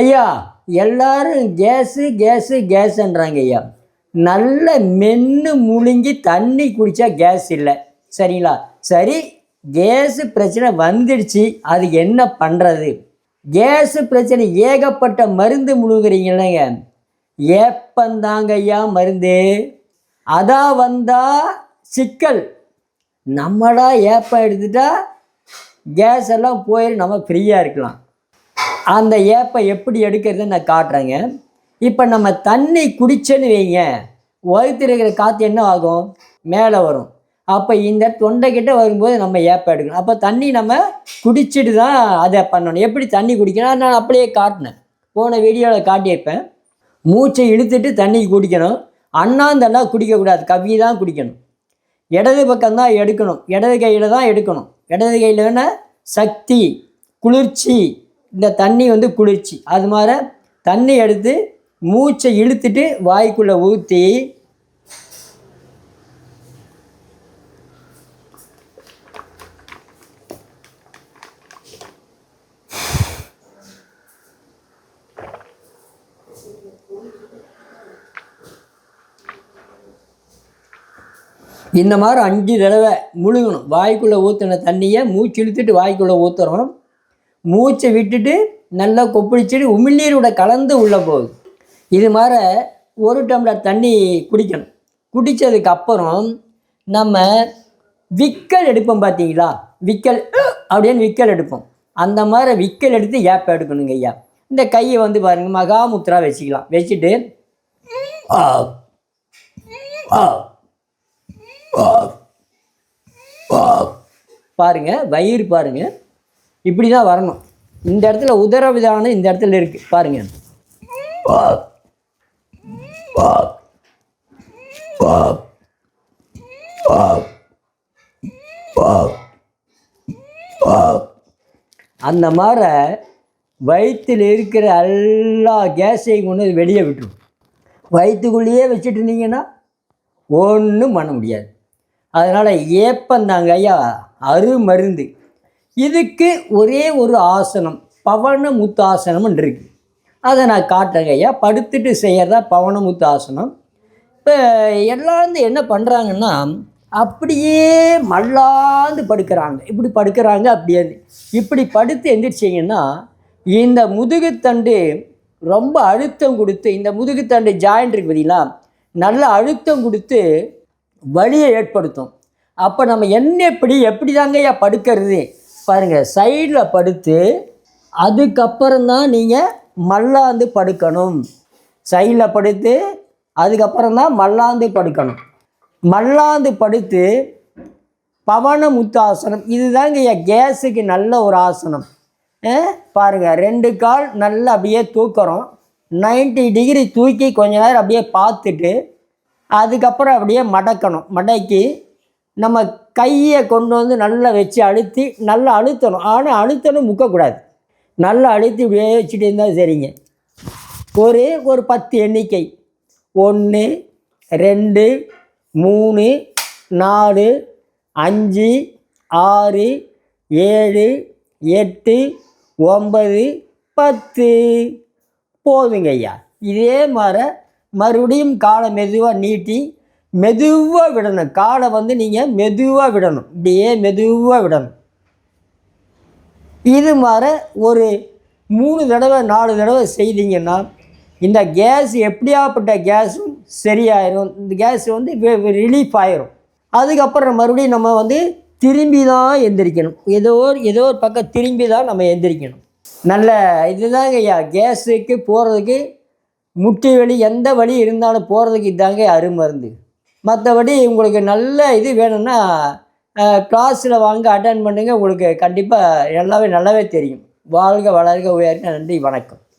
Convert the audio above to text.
ஐயா எல்லாரும் case case கேஸுன்றாங்க ஐயா. நல்ல மென்று முழுங்கி தண்ணி குடித்தா கேஸ் இல்லை. சரிங்களா? சரி கேஸு பிரச்சனை வந்துடுச்சு. அது என்ன பண்ணுறது கேஸு பிரச்சனை ஏகப்பட்ட மருந்து முழுங்குறீங்களேங்க ஏப்பந்தாங்க ஐயா மருந்து. அதான் வந்தால் சிக்கல். நம்மளா ஏப்பம் எடுத்துட்டா கேஸ் எல்லாம் போயிடும் நம்ம ஃப்ரீயாக இருக்கலாம். அந்த ஏப்பை எப்படி எடுக்கிறதுன்னு நான் காட்டுறேங்க. இப்போ நம்ம தண்ணி குடிச்சேன்னு வைங்க. வயிற்றுல காற்று என்ன ஆகும்? மேலே வரும். அப்போ இந்த தொண்டைக்கிட்ட வரும்போது நம்ம ஏப்பை எடுக்கணும். அப்போ தண்ணி நம்ம குடிச்சிட்டு தான் அதை பண்ணணும். எப்படி தண்ணி குடிக்கணும்? நான் அப்படியே காட்டினேன். போன வீடியோவில் காட்டியிருப்பேன். மூச்சை இழுத்துட்டு தண்ணி குடிக்கணும். அண்ணாந்தெல்லாம் குடிக்கக்கூடாது. கவ்வி தான் குடிக்கணும். இடது பக்கம் தான் எடுக்கணும். இடது கையில் தான் எடுக்கணும். இடது கையில் வேணால் சக்தி குளிர்ச்சி இந்த தண்ணி வந்து குளிர்ச்சி. அது மாதிரி தண்ணி எடுத்து மூச்சை இழுத்துட்டு வாய்க்குள்ளே ஊற்றி இந்த மாதிரி அஞ்சு தடவை முழுகணும். வாய்க்குள்ளே ஊற்றின தண்ணியை மூச்சு இழுத்துட்டு வாய்க்குள்ளே ஊற்றுறோம் மூச்சை விட்டுட்டு நல்லா கொப்பளிச்சுட்டு உமிழ்நீரோட கலந்து உள்ளே போகுது. இது மாதிரி ஒரு டம்ளர் தண்ணி குடிக்கணும். குடித்ததுக்கு அப்புறம் நம்ம விக்கல் எடுப்போம் பார்த்தீங்களா? விக்கல் அப்படின்னு விக்கல் எடுப்போம். அந்த மாதிரி விக்கல் எடுத்து ஏப்ப எடுக்கணுங்க ஐயா. இந்த கையை வந்து பாருங்கள் மகாமுத்ரா வச்சுக்கலாம். வச்சுட்டு ஆ, ஆ. பாருங்க வயிறு பாருங்க. இப்படி தான் வரணும். இந்த இடத்துல உதரவிதானம் இந்த இடத்துல இருக்கு. பாருங்க. அந்த மாதிரி வயிற்றில் இருக்கிற எல்லா கேஸையும் கொண்டு வெளியே விட்டுரும். வயிற்றுக்குள்ளேயே வச்சுட்டு இருந்தீங்கன்னா ஒன்றும் பண்ண முடியாது. அதனால் ஏப்பந்தாங்க ஐயா அருமருந்து. இதுக்கு ஒரே ஒரு ஆசனம் பவன முத்தாசனம்னு இருக்கு அதை நான் காட்டுறேங்க ஐயா படுத்துட்டு செய்கிறதா பவன முத்தாசனம் இப்போ எல்லாருந்து என்ன பண்ணுறாங்கன்னா அப்படியே மல்லாந்து படுக்கிறாங்க. இப்படி படுக்கிறாங்க அப்படியே இப்படி படுத்து எந்திரிச்சிங்கன்னா இந்த முதுகுத்தண்டு ரொம்ப அழுத்தம் கொடுத்து இந்த முதுகுத்தண்டு ஜாயிண்ட் இருக்கு பார்த்தீங்களா நல்ல அழுத்தம் கொடுத்து வலியை ஏற்படுத்தும். அப்போ நம்ம என்ன எப்படி எப்படி தாங்கய்யா படுக்கிறது? பாருங்கள் சைடில் படுத்து அதுக்கப்புறம் தான் நீங்கள் மல்லாந்து படுக்கணும். சைடில் படுத்து அதுக்கப்புறம் தான் மல்லாந்து படுக்கணும். மல்லாந்து படுத்து பவன முத்தாசனம் இதுதாங்க ஐயா கேஸுக்கு நல்ல ஒரு ஆசனம். பாருங்கள் பாருங்க ரெண்டு கால் நல்லா அப்படியே தூக்குறோம். 90 டிகிரி தூக்கி கொஞ்ச நேரம் அப்படியே பார்த்துட்டு அதுக்கப்புறம் அப்படியே மடக்கணும். மடக்கி நம்ம கையை கொண்டு வந்து நல்லா வச்சு அழுத்தி நல்லா அழுத்தணும். ஆனால் அழுத்தணும் முக்கக்கூடாது. நல்லா அழுத்தி இப்படியே வச்சுட்டு இருந்தால் சரிங்க. ஒரு ஒரு பத்து எண்ணிக்கை. ஒன்று ரெண்டு மூணு நாலு அஞ்சு ஆறு ஏழு எட்டு ஒன்பது பத்து. போதுங்க ஐயா. இதே மாதிரி மறுபடியும் காலை மெதுவாக நீட்டி மெதுவாக விடணும். காலை வந்து நீங்கள் மெதுவாக விடணும். இப்படியே மெதுவாக விடணும். இது மாதிரி ஒரு மூணு தடவை நாலு தடவை செய்தீங்கன்னா இந்த கேஸ் எப்படியாப்பட்ட கேஸும் சரியாயிரும். இந்த கேஸ் வந்து ரிலீஃப் ஆயிரும். அதுக்கப்புறம் மறுபடியும் நம்ம வந்து திரும்பி தான் எந்திரிக்கணும். ஏதோ ஒரு ஏதோ ஒரு பக்கம் திரும்பி தான் நம்ம எந்திரிக்கணும். நல்ல இதுதாங்க ஐயா கேஸுக்கு போகிறதுக்கு முட்டி வலி எந்த வலி இருந்தாலும் போகிறதுக்கு இதாங்க அருமருந்து மற்றபடி உங்களுக்கு நல்ல இது வேணும்னா கிளாஸில் வாங்க அட்டன் பண்ணுங்கள் உங்களுக்கு கண்டிப்பாக எல்லாமே நல்லாவே தெரியும். வாழ்க வளர்க உயர்க நன்றி வணக்கம்.